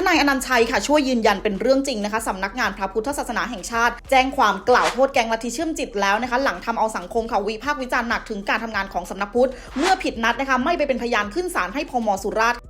ทนายอนันชัยค่ะช่วยยืนยันเป็นเรื่องจริงนะคะสำนักงานพระพุทธศาสนาแห่งชาติ แจ้งความกล่าวโทษแกงลัทธิเชื่อมจิตแล้วนะคะหลังทำเอาสังคมค่ะวิพากษ์วิจารณ์หนักถึงการทำงานของสำนักพุทธ เมื่อผิดนัดนะคะไม่ไปเป็นพยานขึ้นศาลให้พมสุราษฎร์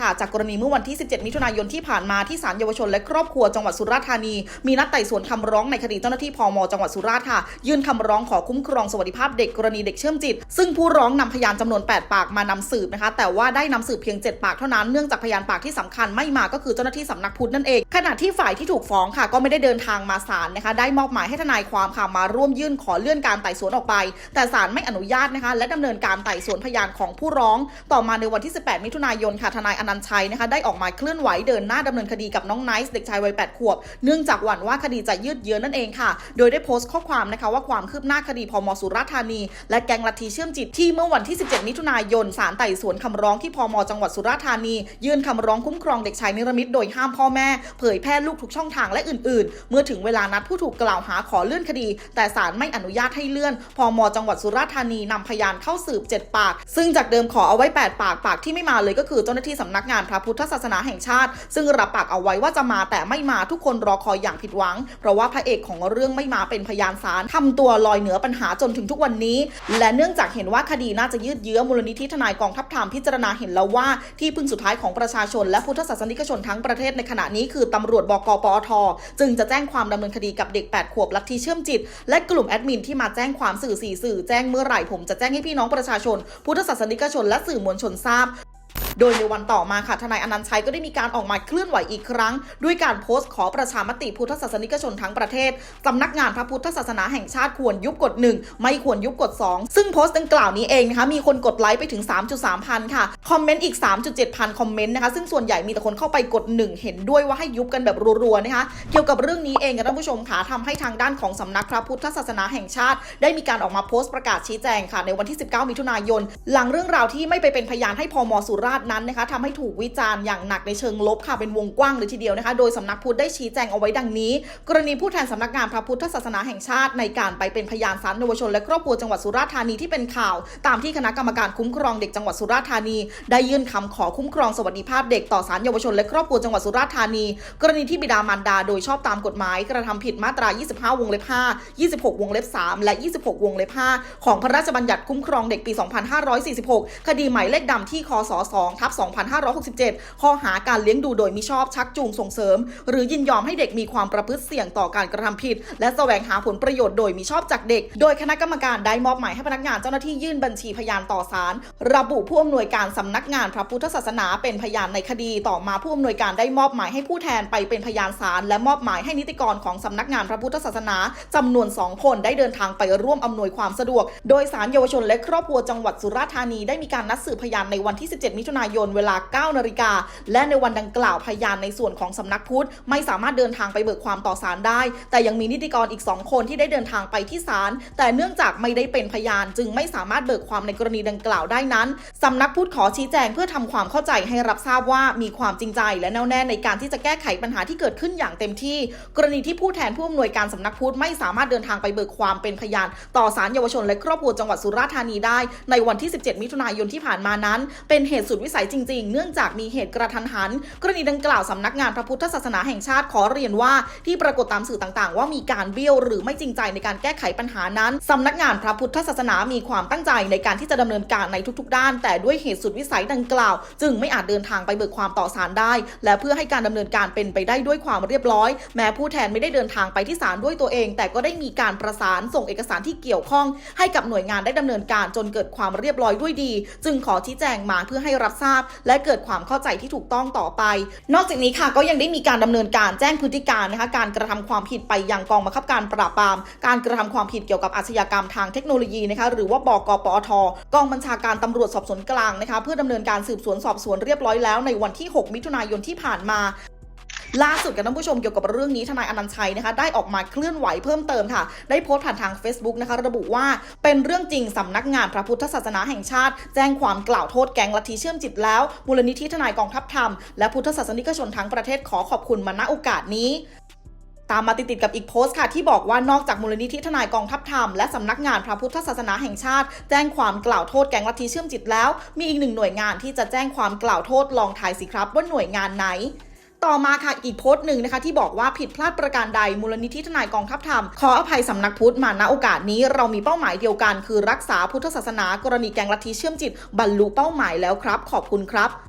ค่ะจากกรณีเมื่อวันที่ 17 มิถุนายนที่ผ่านมาที่ศาลเยาวชนและครอบครัวจังหวัดสุราษฎร์ธานี มีนัดไต่สวนคำร้องในคดีเจ้าหน้าที่พมจังหวัดสุราษฎร์ค่ะ ยื่นคำร้องขอคุ้มครองสวัสดิภาพเด็กกรณีเด็กเชื่อมจิต ซึ่งผู้ร้องนำพยานจำนวน 8 ปากมานำสืบนะคะ แต่ว่าได้นำสืบเพียง 7 ปากเท่านั้น เนื่องจากพยานปากที่สำคัญไม่มาก็คือเจ้าหน้าที่สำนักพุทธนั่นเอง ขณะที่ฝ่ายที่ถูกฟ้องค่ะ ก็ไม่ได้เดินทางมาศาลนะคะ ได้มอบหมายให้ทนายความค่ะมาร่วมยื่นขอเลื่อนการไต่สวนออกไป แต่ศาลไม่อนุญาตนะคะ และดำเนินการไต่สวนพยานของผู้ร้อง ต่อมาในวันที่ 18 มิถุนายนค่ะทนายนันชัยนะคะได้ออกมาเคลื่อนไหวเดินหน้าดำเนินคดีกับน้องไนซ์เด็กชายวัย8ขวบ เนื่องจากหวั่นว่าคดีจะยืดเยื้อนั่นเองค่ะ โดยได้โพสต์ข้อความนะคะว่าความคืบหน้าคดีพมสุราษฎร์ธานี และแกงลัทธิเชื่อมจิตที่เมื่อวันที่ 17 มิถุนายนศาลไต่สวนคำร้องที่พมจังหวัดสุราษฎร์ธานี ยื่นคำร้องคุ้มครองเด็กชายนิรมิตโดยห้ามพ่อแม่ เผยแพร่ลูกทุกช่องทางและอื่น ๆ เมื่อถึงเวลานัดผู้ถูกกล่าวหาขอเลื่อนคดี แต่ศาลไม่อนุญาตให้เลื่อนพมจังหวัดสุราษฎร์ธานีนำพยานเข้าสืบ 7 ปาก ซึ่งจากเดิมขอเอาไว้ 8 ปากปากที่ไม่มาเลยก็คือเจ้าหน้าที่สำนักนักงานพระพุทธศาสนาแห่งชาติ ซึ่งรับปากเอาไว้ว่าจะมาแต่ไม่มาทุกคนรอคอยอย่างผิดหวัง เพราะว่าพระเอกของเรื่องไม่มาเป็นพยานศาลทำตัวลอยเหนือปัญหาจนถึงทุกวันนี้ และเนื่องจากเห็นว่าคดีน่าจะยืดเยื้อมูลนิธิทนายกองทัพธรรมพิจารณาเห็นแล้วว่าที่พึ่งสุดท้ายของประชาชน และพุทธศาสนิกชนทั้งประเทศในขณะนี้คือตำรวจบกปอท จึงจะแจ้งความดำเนินคดีกับเด็ก 8 ขวบลัทธิเชื่อมจิต และกลุ่มแอดมินที่มาแจ้งความสื่อสี่สื่อแจ้งเมื่อไหร่ผมจะแจ้งให้พี่น้องประชาชน พุทธศาสนิกชนและสื่อมวลชนทราบ โดยในวันต่อมาค่ะทนายอนันต์ชัยก็ได้มีการออกมาเคลื่อนไหวอีกครั้ง ด้วยการโพสต์ขอประชามติพุทธศาสนิกชนทั้งประเทศสำนักงานพระพุทธศาสนาแห่งชาติควรยุบกฎ 1 ไม่ควรยุบกฎ 2 ซึ่งโพสต์ดังกล่าวนี้เองนะคะมีคนกดไลค์ไปถึง 3.3 พันค่ะ คอมเมนต์อีก 3.7 พันคอมเมนต์นะคะซึ่งส่วนใหญ่มีแต่คนเข้าไปกด 1 เห็นด้วยว่าให้ยุบกันแบบรัวๆนะคะเกี่ยวกับเรื่องนี้เองค่ะท่านผู้ชมค่ะทำให้ทางด้านของสำนักพระพุทธศาสนาแห่งชาติ ได้มีการออกมาโพสต์ประกาศชี้แจงค่ะในวันที่ 19 มิถุนายน หลังเรื่องราวที่ไม่ไปเป็นพยานให้พมสุราษฎร์นั้นนะคะทำให้ถูกวิจารณ์อย่างหนักในเชิงลบค่ะเป็นวงกว้างเลยทีเดียวนะคะ โดยสำนักพุทธได้ชี้แจงเอาไว้ดังนี้ กรณีผู้แทนสำนักงานพระพุทธศาสนาแห่งชาติ ในการไปเป็นพยานศาลเยาวชน และครอบครัวจังหวัดสุราษฎร์ธานีที่เป็นข่าว ตามที่คณะกรรมการคุ้มครองเด็กจังหวัดสุราษฎร์ธานี ได้ยื่นคำขอคุ้มครองสวัสดิภาพเด็กต่อศาลเยาวชน และครอบครัวจังหวัดสุราษฎร์ธานี กรณีที่บิดามารดา โดยชอบตามกฎหมาย กระทำผิดมาตรา 25 วงเล็บ 5 26 วงเล็บ 3 และ 26 วงเล็บ 5 ของพระราชบัญญัติคุ้มครองเด็กปี 2546 คดีหมายเลขดำที่คศ2ทับ2567 ข้อหาการเลี้ยงดูโดยมิชอบชักจูงส่งเสริม หรือยินยอมให้เด็กมีความประพฤติเสี่ยงต่อการกระทำผิด และแสวงหาผลประโยชน์โดยมิชอบจากเด็ก โดยคณะกรรมการได้มอบหมายให้พนักงานเจ้าหน้าที่ยื่นบัญชีพยานต่อศาลระบุผู้อำนวยการสำนักงานพระพุทธศาสนาเป็นพยานในคดีต่อมาผู้อำนวยการได้มอบหมายให้ผู้แทนไปเป็นพยานศาลและมอบหมายให้นิติกรของสำนักงานพระพุทธศาสนาจำนวน 2 คนได้เดินทางไปร่วมอำนวยความสะดวก โดยสารเยาวชนและครอบครัวจังหวัดสุราษฎร์ธานีได้มีการนัดสืบพยานในวันที่ 17 มิถุนายนเวลา 9 นาฬิกา และในวันดังกล่าวพยานในส่วนของสำนักพุทธ ไม่สามารถเดินทางไปเบิกความต่อศาลได้ แต่ยังมีนิติกรอีก 2 คนที่ได้เดินทางไปที่ศาลแต่เนื่องจากไม่ได้เป็นพยาน จึงไม่สามารถเบิกความในกรณีดังกล่าวได้นั้นสำนักพุทธขอชี้แจงเพื่อทำความเข้าใจให้รับทราบว่ามีความจริงใจ และแน่วแน่ในการที่จะแก้ไขปัญหาที่เกิดขึ้นอย่างเต็มที่ กรณีที่ผู้แทนผู้อำนวยการสำนักพุทธไม่สามารถเดินทางไปเบิกความเป็นพยานต่อศาลเยาวชนและครอบครัวจังหวัดสุราษฎร์ธานีได้ ในวันที่ 17 มิถุนายนที่ผ่านมานั้น เป็นเหตุสุดวิสยจริง ๆ เนื่องจากมีเหตุกระทันหัน กรณีดังกล่าวสำนักงานพระพุทธศาสนาแห่งชาติขอเรียนว่าที่ปรากฏตามสื่อต่างๆ ว่ามีการเบี้ยวหรือไม่จริงใจในการแก้ไขปัญหานั้นสำนักงานพระพุทธศาสนามีความตั้งใจในการที่จะดำเนินการในทุกๆ ด้าน แต่ด้วยเหตุสุดวิสัยดังกล่าว จึงไม่อาจเดินทางไปเบิกความต่อศาลได้ และเพื่อให้การดำเนินการเป็นไปได้ด้วยความเรียบร้อย แม้ผู้แทนไม่ได้เดินทางไปที่ศาลด้วยตัวเอง แต่ก็ได้มีการประสานส่งเอกสารที่เกี่ยวข้อง ให้กับหน่วยงานได้ดำเนินการจนเกิดความเรียบร้อยด้วยดี จึงขอชี้แจงมาเพื่อให้รับทราบและเกิดความเข้าใจที่ถูกต้องต่อไป นอกจากนี้ค่ะก็ยังได้มีการดำเนินการแจ้งพฤติการนะคะการกระทำความผิดไปยังกองบังคับการปราบปราม การกระทำความผิดเกี่ยวกับอาชญากรรมทางเทคโนโลยีนะคะหรือว่าบกปอทกองบัญชาการตำรวจสอบสวนกลางนะคะเพื่อดำเนินการสืบสวนสอบสวนเรียบร้อยแล้วในวันที่ 6 มิถุนายนที่ผ่านมา ล่าสุดกับท่านผู้ชมเกี่ยวกับเรื่องนี้ทนายอนันต์ชัยนะคะได้ออกมาเคลื่อนไหวเพิ่มเติมค่ะ ได้โพสต์ผ่านทาง Facebook นะคะระบุว่าเป็นเรื่องจริงสำนักงานพระพุทธศาสนาแห่งชาติ แจ้งความกล่าวโทษแก๊งลัทธิเชื่อมจิตแล้ว มูลนิธิทนายกองทัพธรรมและพุทธศาสนิกชนทั้งประเทศขอขอบคุณมาณโอกาสนี้ตามมาติดๆกับอีกโพสต์ค่ะ ที่บอกว่านอกจากมูลนิธิทนายกองทัพธรรมและสำนักงานพระพุทธศาสนาแห่งชาติ แจ้งความกล่าวโทษแก๊งลัทธิเชื่อมจิตแล้ว มีอีกหนึ่งหน่วยงานที่จะแจ้งความกล่าวโทษลองทายสิครับว่าหน่วยงานไหน ต่อมาค่ะอีกโพสต์หนึ่งนะคะที่บอกว่าผิดพลาดประการใดมูลนิธิทนายกองทัพธรรม ขออภัยสำนักพุทธมาณโอกาสนี้เรามีเป้าหมายเดียวกัน คือรักษาพุทธศาสนากรณีแกงลัทธิเชื่อมจิตบรรลุเป้าหมายแล้วครับ ขอบคุณครับ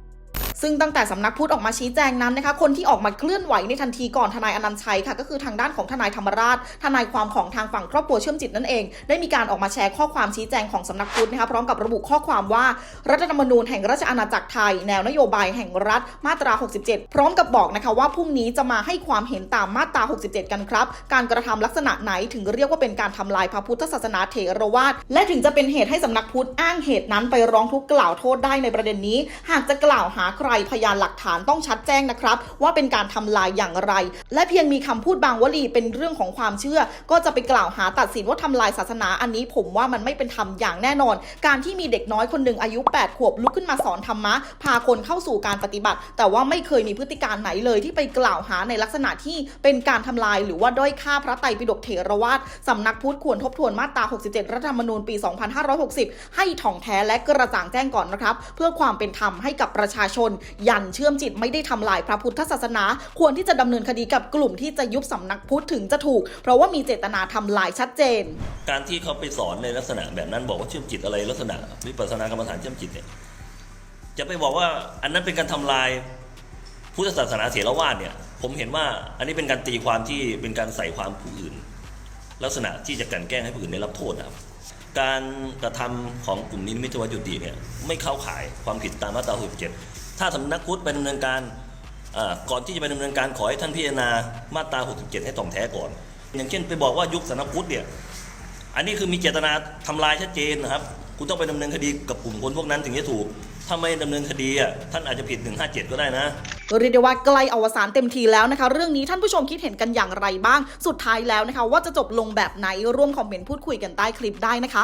ซึ่งตั้งแต่สำนักพุทธออกมาชี้แจงนั้นนะคะคนที่ออกมาเคลื่อนไหวในทันทีก่อนทนายอนันต์ชัยค่ะก็คือทางด้านของทนายธรรมราช ทนายความของทางฝั่งครอบครัวเชื่อมจิตนั่นเอง ได้มีการออกมาแชร์ข้อความชี้แจงของสำนักพุทธนะคะพร้อมกับระบุข้อความว่า รัฐธรรมนูญแห่งราชอาณาจักรไทย แนวนโยบายแห่งรัฐมาตรา 67 พร้อมกับบอกนะคะว่าพรุ่งนี้จะมาให้ความเห็นตามมาตรา 67 กันครับ การกระทำลักษณะไหนถึงเรียกว่าเป็นการทำลายพระพุทธศาสนาเถรวาทและถึงจะเป็นเหตุให้สำนักพุทธอ้างเหตุนั้นไปร้องทุกข์กล่าวโทษได้ในประเด็นนี้ หากจะกล่าวหาใครพยานหลักฐานต้องชัดแจ้งนะครับ ว่าเป็นการทำลายอย่างไร และเพียงมีคำพูดบางวลีเป็นเรื่องของความเชื่อ ก็จะไปกล่าวหาตัดสินว่าทำลายศาสนาอันนี้ ผมว่ามันไม่เป็นธรรมอย่างแน่นอน การที่มีเด็กน้อยคนหนึ่งอายุ 8 ขวบลุกขึ้นมาสอนธรรมะ พาคนเข้าสู่การปฏิบัติ แต่ว่าไม่เคยมีพฤติการไหนเลยที่ไปกล่าวหาในลักษณะที่เป็นการทำลาย หรือว่าด้อยค่าพระไตรปิฎกเถรวาทสำนักพุทธควรทบทวนมาตรา 67 รัฐธรรมนูญปี 2560 ให้ถ่องแท้และกระจ่างแจ้งก่อนนะครับ เพื่อความเป็นธรรมให้กับประชาชนยันเชื่อมจิตไม่ได้ทำลายพระพุทธศาสนา ควรที่จะดำเนินคดีกับกลุ่มที่จะยุบสำนักพุทธถึงจะถูก เพราะว่ามีเจตนาทำลายชัดเจน การที่เขาไปสอนในลักษณะแบบนั้นบอกว่าเชื่อมจิตอะไรลักษณะวิปัสสนากรรมฐานเชื่อมจิตเนี่ยจะไปบอกว่าอันนั้นเป็นการทำลายพุทธศาสนาเถรวาทเนี่ยผมเห็นว่าอันนี้เป็นการตีความที่เป็นการใส่ความผู้อื่น ลักษณะที่จะกันแกล้งให้ผู้อื่นได้รับโทษนะครับการกระทำของกลุ่มนี้มิตวัจุติเนี่ยไม่เข้าข่ายความผิดตามมาตรา67 ถ้าสำนักพุทธไปดำเนินการก่อนที่จะไปดำเนินการขอให้ท่านพิจารณามาตรา 67 ให้ถ่องแท้ก่อน อย่างเช่นไปบอกว่ายุคสำนักพุทธเนี่ยอันนี้คือมีเจตนาทำลายชัดเจนนะครับคุณต้องไปดำเนินคดีกับกลุ่มคนพวกนั้นถึงจะถูก ถ้าไม่ดำเนินคดีอะท่านอาจจะผิด 157 ก็ได้นะเรียกได้ว่าใกล้อวสานเต็มทีแล้วนะคะ เรื่องนี้ท่านผู้ชมคิดเห็นกันอย่างไรบ้าง สุดท้ายแล้วนะคะ ว่าจะจบลงแบบไหนร่วมคอมเมนต์พูดคุยกันใต้คลิปได้นะคะ